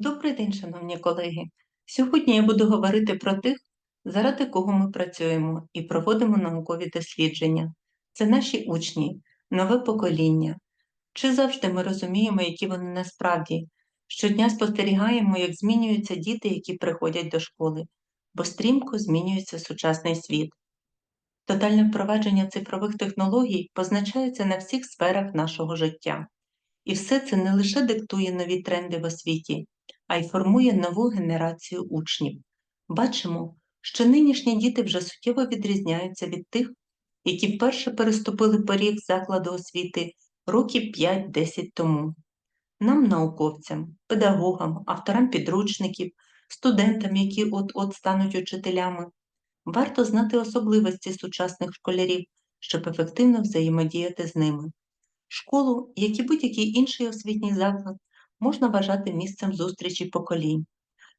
Добрий день, шановні колеги. Сьогодні я буду говорити про тих, заради кого ми працюємо і проводимо наукові дослідження. Це наші учні, нове покоління. Чи завжди ми розуміємо, які вони насправді? Щодня спостерігаємо, як змінюються діти, які приходять до школи, бо стрімко змінюється сучасний світ. Тотальне впровадження цифрових технологій позначається на всіх сферах нашого життя. І все це не лише диктує нові тренди в освіті, а й формує нову генерацію учнів. Бачимо, що нинішні діти вже суттєво відрізняються від тих, які вперше переступили поріг закладу освіти років 5-10 тому. Нам, науковцям, педагогам, авторам підручників, студентам, які от-от стануть учителями, варто знати особливості сучасних школярів, щоб ефективно взаємодіяти з ними. Школу, як і будь-який інший освітній заклад, можна вважати місцем зустрічі поколінь.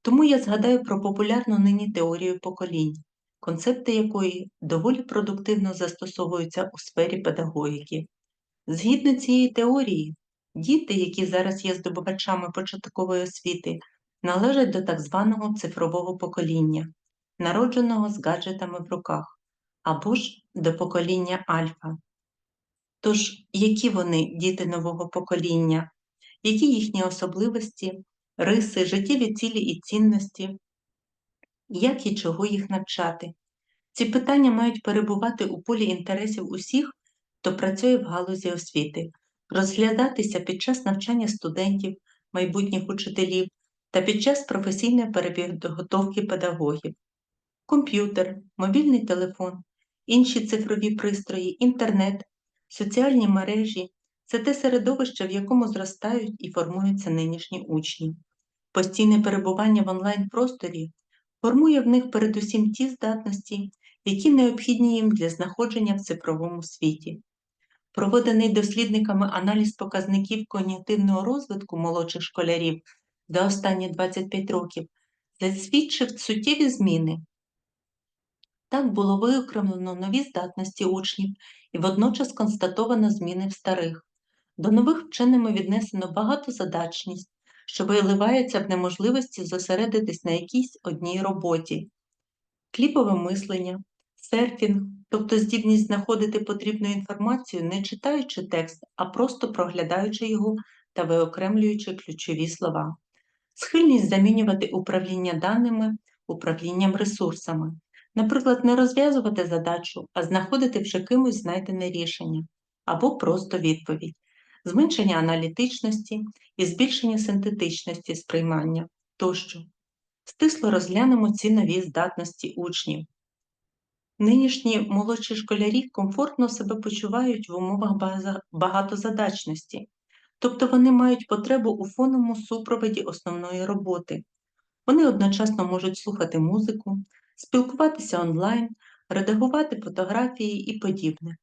Тому я згадаю про популярну нині теорію поколінь, концепти якої доволі продуктивно застосовуються у сфері педагогіки. Згідно цієї теорії, діти, які зараз є здобувачами початкової освіти, належать до так званого цифрового покоління, народженого з гаджетами в руках, або ж до покоління альфа. Тож, які вони діти нового покоління, які їхні особливості, риси, життєві цілі і цінності, як і чого їх навчати? Ці питання мають перебувати у полі інтересів усіх, хто працює в галузі освіти, розглядатися під час навчання студентів, майбутніх учителів та під час професійної перепідготовки педагогів. Комп'ютер, мобільний телефон, інші цифрові пристрої, інтернет Соціальні мережі це те середовище, в якому зростають і формуються нинішні учні. Постійне перебування в онлайн-просторі формує в них передусім ті здатності, які необхідні їм для знаходження в цифровому світі. Проведений дослідниками аналіз показників когнітивного розвитку молодших школярів за останні 25 років засвідчив суттєві зміни. Так було виокремлено нові здатності учнів і водночас констатовано зміни в старих. До нових вченими віднесено багатозадачність, що виливається в неможливості зосередитись на якійсь одній роботі, кліпове мислення, серфінг, тобто здібність знаходити потрібну інформацію, не читаючи текст, а просто проглядаючи його та виокремлюючи ключові слова, схильність замінювати управління даними управлінням ресурсами. Наприклад, не розв'язувати задачу, а знаходити вже кимось знайдене рішення або просто відповідь, зменшення аналітичності і збільшення синтетичності сприймання тощо. Стисло розглянемо ці нові здатності учнів. Нинішні молодші школярі комфортно себе почувають в умовах багатозадачності, тобто вони мають потребу у фонному супроводі основної роботи. Вони одночасно можуть слухати музику, спілкуватися онлайн, редагувати фотографії і подібне.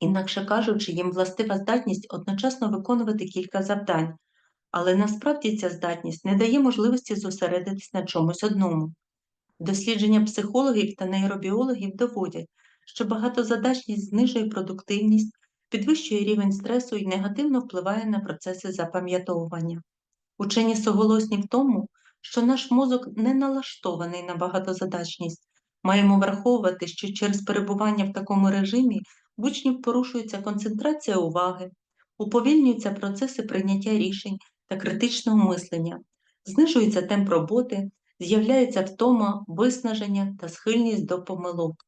Інакше кажучи, їм властива здатність одночасно виконувати кілька завдань, але насправді ця здатність не дає можливості зосередитись на чомусь одному. Дослідження психологів та нейробіологів доводять, що багатозадачність знижує продуктивність, підвищує рівень стресу і негативно впливає на процеси запам'ятовування. Учені соголосні в тому, що наш мозок не налаштований на багатозадачність. Маємо враховувати, що через перебування в такому режимі в учнів порушується концентрація уваги, уповільнюються процеси прийняття рішень та критичного мислення, знижується темп роботи, з'являється втома, виснаження та схильність до помилок.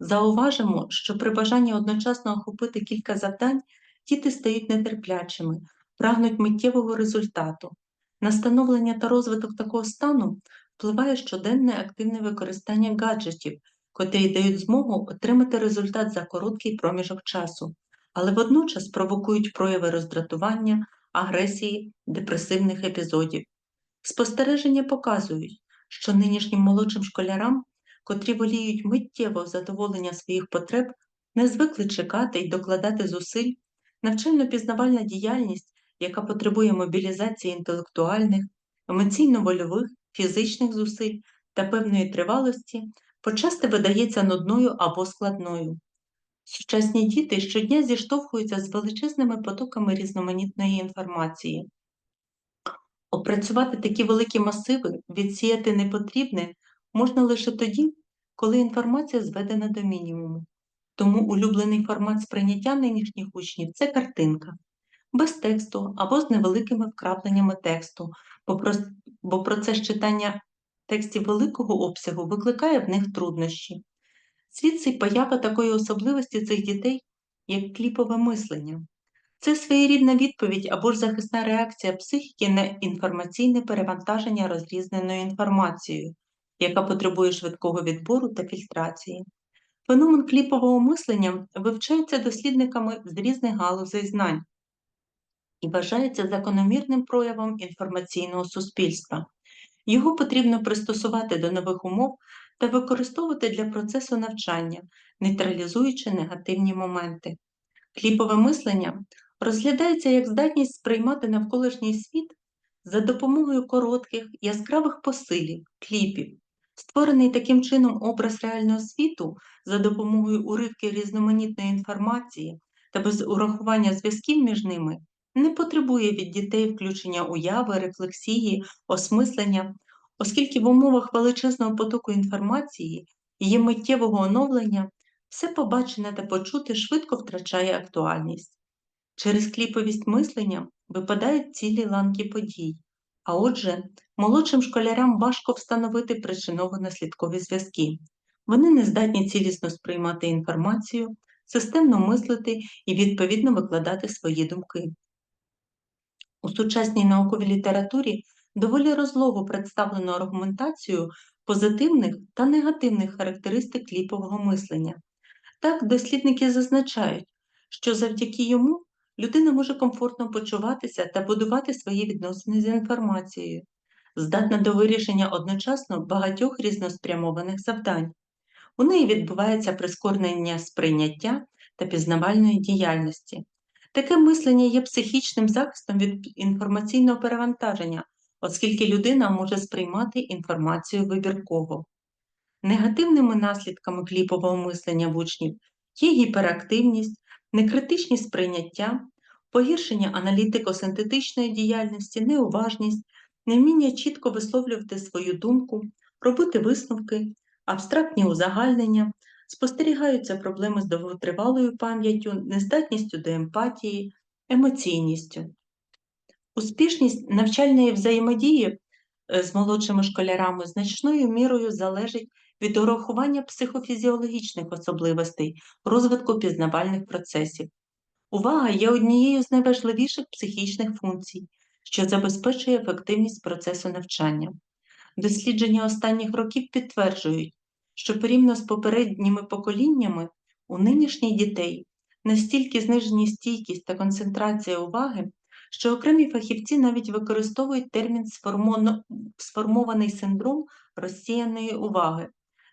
Зауважимо, що при бажанні одночасно охопити кілька завдань діти стають нетерплячими, прагнуть миттєвого результату. На становлення та розвиток такого стану впливає щоденне активне використання гаджетів, котрі дають змогу отримати результат за короткий проміжок часу, але водночас провокують прояви роздратування, агресії, депресивних епізодів. Спостереження показують, що нинішнім молодшим школярам, котрі воліють миттєво задоволення своїх потреб, не звикли чекати і докладати зусиль, навчально-пізнавальна діяльність яка потребує мобілізації інтелектуальних, емоційно-вольових, фізичних зусиль та певної тривалості, почасти видається нудною або складною. Сучасні діти щодня зіштовхуються з величезними потоками різноманітної інформації. Опрацювати такі великі масиви, відсіяти непотрібне можна лише тоді, коли інформація зведена до мінімуму. Тому улюблений формат сприйняття нинішніх учнів це картинка, без тексту або з невеликими вкрапленнями тексту, бо, процес читання текстів великого обсягу викликає в них труднощі. Звідси поява такої особливості цих дітей, як кліпове мислення. Це своєрідна відповідь або ж захисна реакція психіки на інформаційне перевантаження розрізненою інформацією, яка потребує швидкого відбору та фільтрації. Феномен кліпового мислення вивчається дослідниками з різних галузей знань і вважається закономірним проявом інформаційного суспільства. Його потрібно пристосувати до нових умов та використовувати для процесу навчання, нейтралізуючи негативні моменти. Кліпове мислення розглядається як здатність сприймати навколишній світ за допомогою коротких, яскравих посилів, кліпів. Створений таким чином образ реального світу за допомогою уривки різноманітної інформації та без урахування зв'язків між ними не потребує від дітей включення уяви, рефлексії, осмислення, оскільки в умовах величезного потоку інформації її миттєвого оновлення все побачене та почуте швидко втрачає актуальність. Через кліповість мислення випадають цілі ланки подій, а отже, молодшим школярам важко встановити причиново-наслідкові зв'язки. Вони не здатні цілісно сприймати інформацію, системно мислити і відповідно викладати свої думки. У сучасній науковій літературі доволі розлого представлено аргументацію позитивних та негативних характеристик кліпового мислення. Так, дослідники зазначають, що завдяки йому людина може комфортно почуватися та будувати свої відносини з інформацією, здатна до вирішення одночасно багатьох різноспрямованих завдань. У неї відбувається прискорення сприйняття та пізнавальної діяльності. Таке мислення є психічним захистом від інформаційного перевантаження, оскільки людина може сприймати інформацію вибірково. Негативними наслідками кліпового мислення в учнів є гіперактивність, некритичні сприйняття, погіршення аналітико-синтетичної діяльності, неуважність, невміння чітко висловлювати свою думку, робити висновки, абстрактні узагальнення, спостерігаються проблеми з довготривалою пам'яттю, нездатністю до емпатії, емоційністю. Успішність навчальної взаємодії е, з молодшими школярами значною мірою залежить від урахування психофізіологічних особливостей розвитку пізнавальних процесів. Увага є однією з найважливіших психічних функцій, що забезпечує ефективність процесу навчання. Дослідження останніх років підтверджують, що порівняно з попередніми поколіннями у нинішніх дітей настільки знижені стійкість та концентрація уваги, що окремі фахівці навіть використовують термін сформований синдром розсіяної уваги,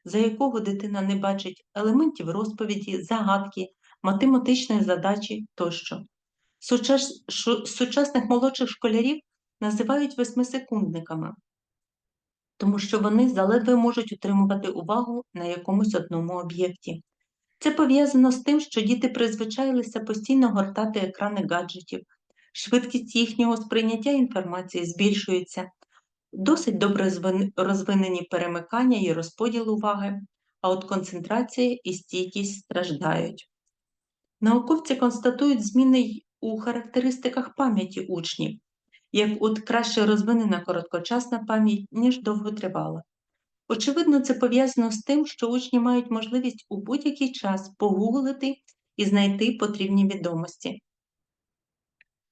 за якого дитина не бачить елементів розповіді, загадки, математичної задачі тощо. Сучасних молодших школярів називають восьмисекундниками, тому що вони заледве можуть утримувати увагу на якомусь одному об'єкті. Це пов'язано з тим, що діти призвичаїлися постійно гортати екрани гаджетів, швидкість їхнього сприйняття інформації збільшується, досить добре розвинені перемикання і розподіл уваги, а от концентрація і стійкість страждають. Науковці констатують зміни у характеристиках пам'яті учнів, як от краще розвинена короткочасна пам'ять, ніж довготривала. Очевидно, це пов'язано з тим, що учні мають можливість у будь-який час погуглити і знайти потрібні відомості.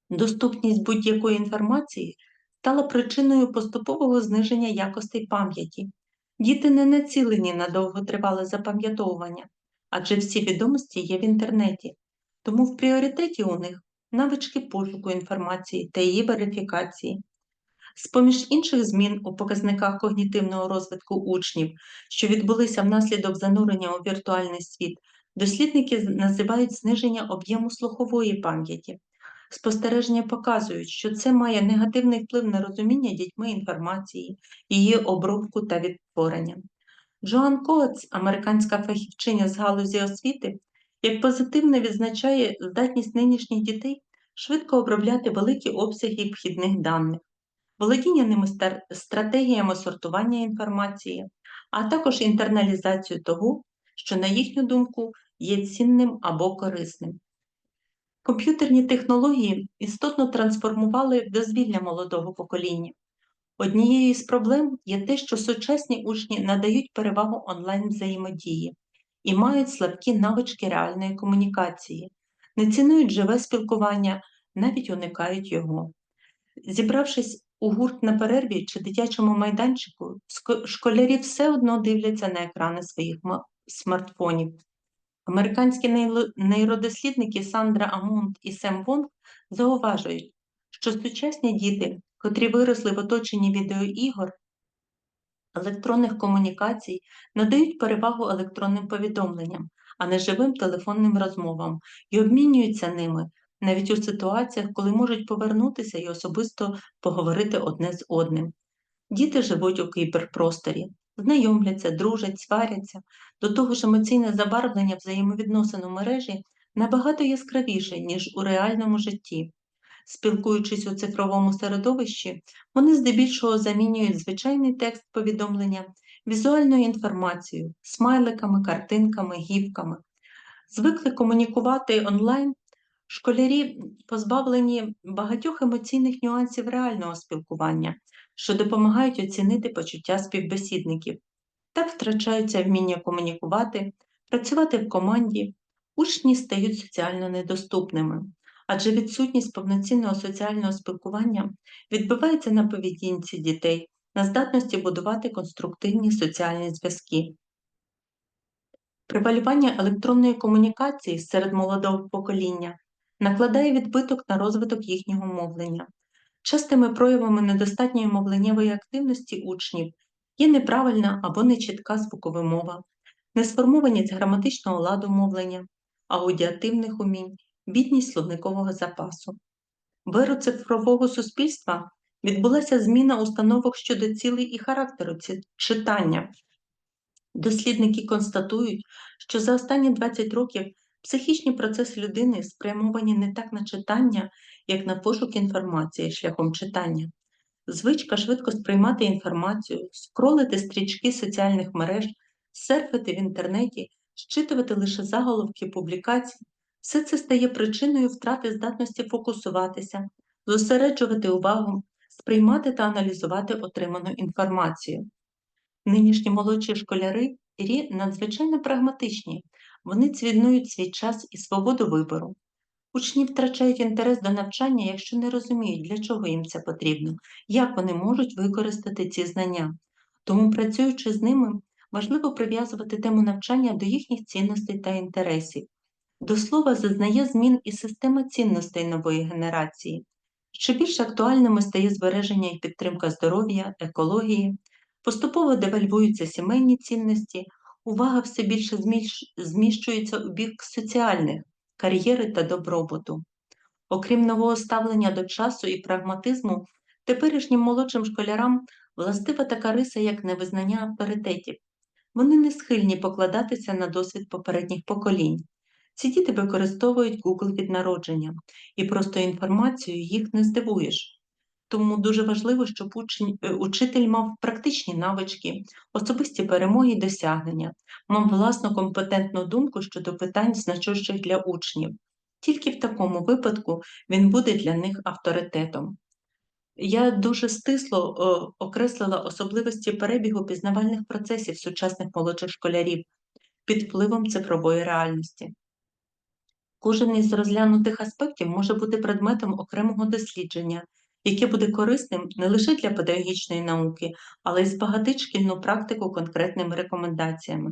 Доступність будь-якої інформації стала причиною поступового зниження якостей пам'яті. Діти не націлені на довготривале запам'ятовування, адже всі відомості є в інтернеті, тому в пріоритеті у них навички пошуку інформації та її верифікації. З-поміж інших змін у показниках когнітивного розвитку учнів, що відбулися внаслідок занурення у віртуальний світ, дослідники називають зниження об'єму слухової пам'яті. Спостереження показують, що це має негативний вплив на розуміння дітьми інформації, її обробку та відтворення. Джоан Коац, американська фахівчиня з галузі освіти, як позитивно відзначає здатність нинішніх дітей швидко обробляти великі обсяги вхідних даних. володіння ними стратегіями сортування інформації, а також інтерналізацію того, що, на їхню думку, є цінним або корисним. Комп'ютерні технології істотно трансформували дозвілля молодого покоління. Однією з проблем є те, що сучасні учні надають перевагу онлайн взаємодії і мають слабкі навички реальної комунікації, не цінують живе спілкування, навіть уникають його. Зібравшись у гурт на перерві чи дитячому майданчику, школярі все одно дивляться на екрани своїх смартфонів. Американські нейродослідники Сандра Амунд і Сем Вонг зауважують, що сучасні діти, котрі виросли в оточенні відеоігор, електронних комунікацій, надають перевагу електронним повідомленням, а не живим телефонним розмовам, і обмінюються ними навіть у ситуаціях, коли можуть повернутися і особисто поговорити одне з одним. Діти живуть у кіберпросторі, знайомляться, дружать, сваряться. До того ж, емоційне забарвлення взаємовідносин у мережі набагато яскравіше, ніж у реальному житті. Спілкуючись у цифровому середовищі, вони здебільшого замінюють звичайний текст повідомлення візуальною інформацією, смайликами, картинками, гівками. Звикли комунікувати онлайн, школярі позбавлені багатьох емоційних нюансів реального спілкування, що допомагають оцінити почуття співбесідників. Так втрачаються вміння комунікувати, працювати в команді, учні стають соціально недоступними, адже відсутність повноцінного соціального спілкування відбивається на поведінці дітей, на здатності будувати конструктивні соціальні зв'язки. Превалювання електронної комунікації серед молодого покоління накладає відбиток на розвиток їхнього мовлення. Частими проявами недостатньої мовленнєвої активності учнів є неправильна або нечітка звукова мова, несформованість граматичного ладу мовлення, аудіативних умінь, бідність словникового запасу. В еру цифрового суспільства відбулася зміна установок щодо цілей і характеру читання. Дослідники констатують, що за останні 20 років психічні процеси людини спрямовані не так на читання, як на пошук інформації шляхом читання. Звичка швидко сприймати інформацію, скролити стрічки соціальних мереж, серфити в інтернеті, щитувати лише заголовки публікацій, все це стає причиною втрати здатності фокусуватися, зосереджувати увагу, сприймати та аналізувати отриману інформацію. Нинішні молодші школяри надзвичайно прагматичні, вони цінують свій час і свободу вибору. Учні втрачають інтерес до навчання, якщо не розуміють, для чого їм це потрібно, як вони можуть використати ці знання. Тому, працюючи з ними, важливо прив'язувати тему навчання до їхніх цінностей та інтересів. До слова, зазнає змін і система цінностей нової генерації. Що більш актуальними стає збереження і підтримка здоров'я, екології, поступово девальвуються сімейні цінності, увага все більше зміщується у бік соціальних, кар'єри та добробуту. Окрім нового ставлення до часу і прагматизму, теперішнім молодшим школярам властива така риса, як невизнання авторитетів. Вони не схильні покладатися на досвід попередніх поколінь. Ці діти використовують Google від народження, і просто інформацією їх не здивуєш. Тому дуже важливо, щоб учень, е, учитель мав практичні навички, особисті перемоги і досягнення, мав власну компетентну думку щодо питань, значущих для учнів. Тільки в такому випадку він буде для них авторитетом. Я дуже стисло о, окреслила особливості перебігу пізнавальних процесів сучасних молодших школярів під впливом цифрової реальності. Кожен із розглянутих аспектів може бути предметом окремого дослідження, яке буде корисним не лише для педагогічної науки, але й збагатить шкільну практику конкретними рекомендаціями.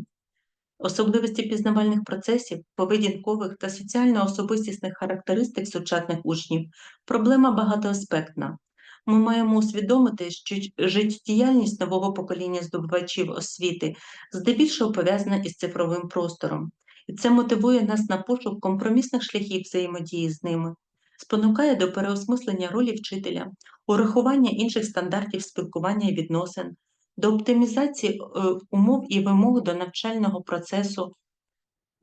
Особливості пізнавальних процесів, поведінкових та соціально-особистісних характеристик сучасних учнів проблема багатоаспектна. Ми маємо усвідомити, що життєдіяльність нового покоління здобувачів освіти здебільшого пов'язана із цифровим простором, це мотивує нас на пошук компромісних шляхів взаємодії з ними, спонукає до переосмислення ролі вчителя, урахування інших стандартів спілкування і відносин, до оптимізації е, умов і вимог до навчального процесу,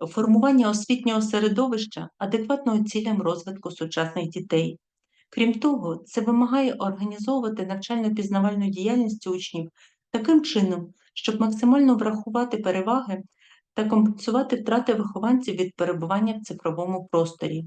формування освітнього середовища, адекватного цілям розвитку сучасних дітей. Крім того, це вимагає організовувати навчально-пізнавальну діяльність учнів таким чином, щоб максимально врахувати переваги та компенсувати втрати вихованців від перебування в цифровому просторі.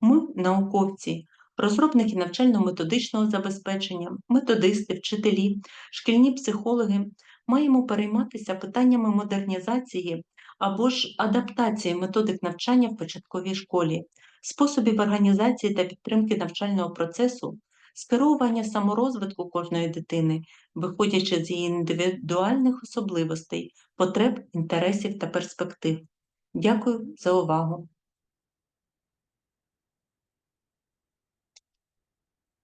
Ми, науковці, розробники навчально-методичного забезпечення, методисти, вчителі, шкільні психологи, маємо перейматися питаннями модернізації або ж адаптації методик навчання в початковій школі, способів організації та підтримки навчального процесу, скеровування саморозвитку кожної дитини, виходячи з її індивідуальних особливостей, потреб, інтересів та перспектив. Дякую за увагу!